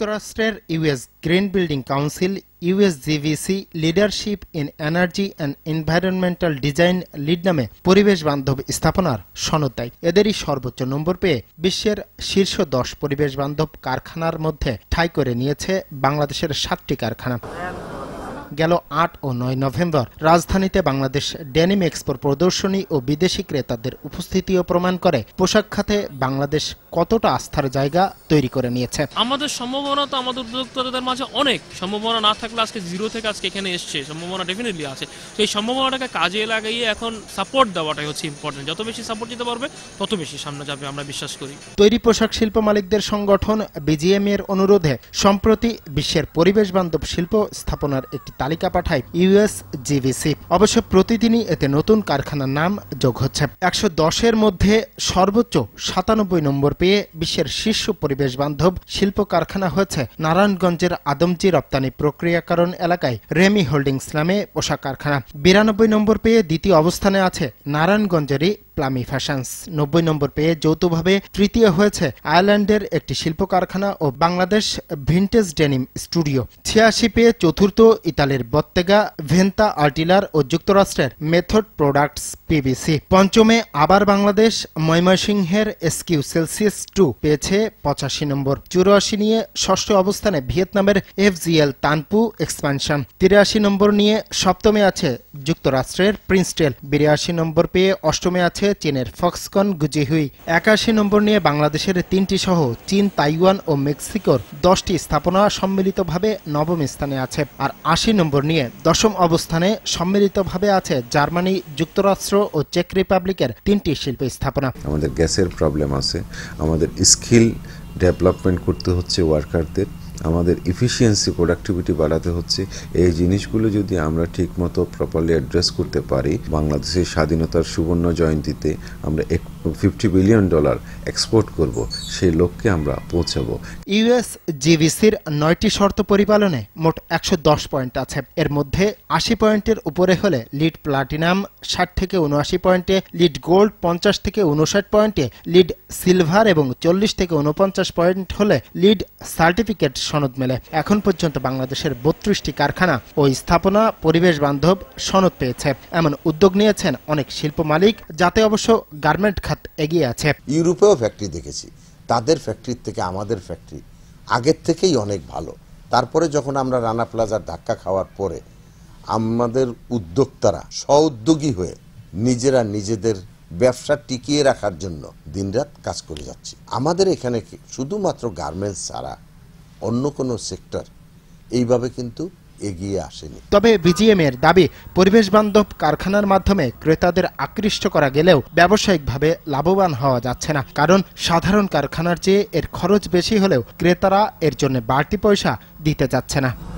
যুক্তরাষ্ট্রের US green building council US ইউএসজিভিসি leadership in energy and environmental design LEED নামে পরিবেশ বান্ধব স্থাপনার সনদ দেয়। এদেরই সর্বোচ্চ নম্বর পেয়ে বিশ্বের শীর্ষ দশ পরিবেশ বান্ধব কারখানার মধ্যে ঠাঁই করে নিয়েছে বাংলাদেশের সাতটি কারখানা। গেল আট ও নয় নভেম্বর। রাজধানীতে বাংলাদেশ ডেনিম এক্সপোর প্রদর্শনী ও বিদেশি ক্রেতাদের উপস্থিতিও প্রমাণ করে। পোশাক খাতে বাংলাদেশ কতটা আস্থার জায়গা তৈরি করে নিয়েছে। আমাদের সম্ভাবনা তো আমাদের উদ্যোক্তাদের মাঝে অনেক। সম্ভাবনা না থাকলে আজকে জিরো থেকে আজকে এখানে এসছে। সম্ভাবনা ডেফিনেটলি আছে। তো এই সম্ভাবনাটাকে কাজে লাগিয়ে এখন সাপোর্ট দেওয়াটাই হচ্ছে ইম্পর্টেন্ট যত বেশি সাপোর্ট দিতে পারবে তত বেশি সামনে যাবে আমরা বিশ্বাস করি। তৈরি পোশাক শিল্প মালিকদের সংগঠন বিজিএম এর অনুরোধে সম্প্রতি বিশ্বের পরিবেশ বান্ধব শিল্প স্থাপনার একটি তালিকা পাঠায় ইউএস জিভিসি অবশ্য প্রতিদিনই এতে নতুন কারখানার নাম যোগ হচ্ছে। একশো দশের মধ্যে সর্বোচ্চ সাতানব্বই নম্বর পেয়ে বিশ্বের শীর্ষ পরিবেশ বান্ধব শিল্প কারখানা হয়েছে নারায়ণগঞ্জের আদমজি রপ্তানি প্রক্রিয়াকরণ এলাকায় রেমি হোল্ডিংস নামে পোশাক কারখানা। বিরানব্বই নম্বর পেয়ে দ্বিতীয় অবস্থানে আছে নারায়ণগঞ্জেরই প্লামি ফ্যাশনস। নব্বই নম্বর পেয়ে যৌথভাবে তৃতীয় হয়েছে আয়ারল্যান্ডের একটি শিল্প কারখানা ও বাংলাদেশ ভিন্টেজ ডেনিম স্টুডিও। ছিয়াশি পেয়ে চতুর্থ ইতালির বত্তেগা ভেন্তা আর্টিলার ও যুক্তরাষ্ট্রের মেথড প্রোডাক্টস পিবিসি পঞ্চমে আবার বাংলাদেশ, ময়মনসিংহের এসকিউ সেলসিয়াস টু পেয়েছে পঁচাশি নম্বর। চুরাশি নিয়ে ষষ্ঠ অবস্থানে ভিয়েতনামের এফজিএল তানপু এক্সপানশন তিরাশি নম্বর নিয়ে সপ্তমে আছে যুক্তরাষ্ট্রের প্রিন্সটেল। বিরাশি নম্বর পেয়ে অষ্টমে আছে চীনের ফক্সকন গুজিহুই একাশি নম্বর নিয়ে বাংলাদেশের তিনটি সহ চীন, তাইওয়ান ও মেক্সিকোর দশটি স্থাপনা সম্মিলিতভাবে নবম স্থানে আছে। আর আশি নম্বর নিয়ে দশম অবস্থানে সম্মিলিতভাবে আছে জার্মানি, যুক্তরাষ্ট্র ও চেক রিপাবলিকের তিনটি শিল্প স্থাপনা। আমাদের গ্যাসের প্রবলেম আছে। আমাদের স্কিল ডেভেলপমেন্ট করতে হচ্ছে ওয়ার্কারদের। আমাদের ইফিসিয়েন্সি প্রোডাক্টিভিটি বাড়াতে হচ্ছে। এই জিনিসগুলো যদি আমরা ঠিকমতো প্রপারলি অ্যাড্রেস করতে পারি, বাংলাদেশের স্বাধীনতার সুবর্ণ জয়ন্তীতে আমরা ফিফটি বিলিয়ন ডলার এক্সপোর্ট করব, সেই লক্ষ্যে আমরা পৌঁছাবো। ইউএস জিভিসির নয়টি শর্ত পরিপালনে মোট একশো দশ পয়েন্ট আছে। এর মধ্যে আশি পয়েন্টের উপরে হলে লিড প্লাটিনাম, ষাট থেকে উনআশি পয়েন্টে লিড গোল্ড, পঞ্চাশ থেকে উনষাট পয়েন্টে লিড সিলভার এবং চল্লিশ থেকে উনপঞ্চাশ পয়েন্ট হলে লিড সার্টিফিকেট সনদ মেলে। এখন পর্যন্ত বাংলাদেশের বত্রিশটি কারখানা ও স্থাপনা, পরিবেশ বান্ধব সনদ পেয়েছে। এমন উদ্যোগ নিয়েছেন অনেক শিল্প মালিক, যাতে অবশ্য গার্মেন্ট খাত এগিয়ে আছে। ইউরোপেও ফ্যাক্টরি দেখেছি। তাদের ফ্যাক্টরির থেকে আমাদের ফ্যাক্টরি আগের থেকেই অনেক ভালো। তারপরে যখন আমরা রানা প্লাজার ধাক্কা খাওয়ার পরে আমাদের উদ্যোক্তারা স্ব-উদ্যোগী হয়ে নিজেরা নিজেদের ব্যবসা টিকিয়ে রাখার জন্য দিনরাত কাজ করে যাচ্ছি। আমাদের এখানে শুধুমাত্র গার্মেন্টস ছাড়া অন্য কোনো সেক্টর এইভাবে কিন্তু এগিয়ে আসেনি। তবে বিজিএম এর দাবি, পরিবেশ বান্ধব কারখানার মাধ্যমে ক্রেতাদের আকৃষ্ট করা গেলেও ব্যবসায়িকভাবে লাভবান হওয়া যাচ্ছে না। কারণ সাধারণ কারখানার চেয়ে এর খরচ বেশি হলেও ক্রেতারা এর জন্য বাড়তি পয়সা দিতে যাচ্ছে না।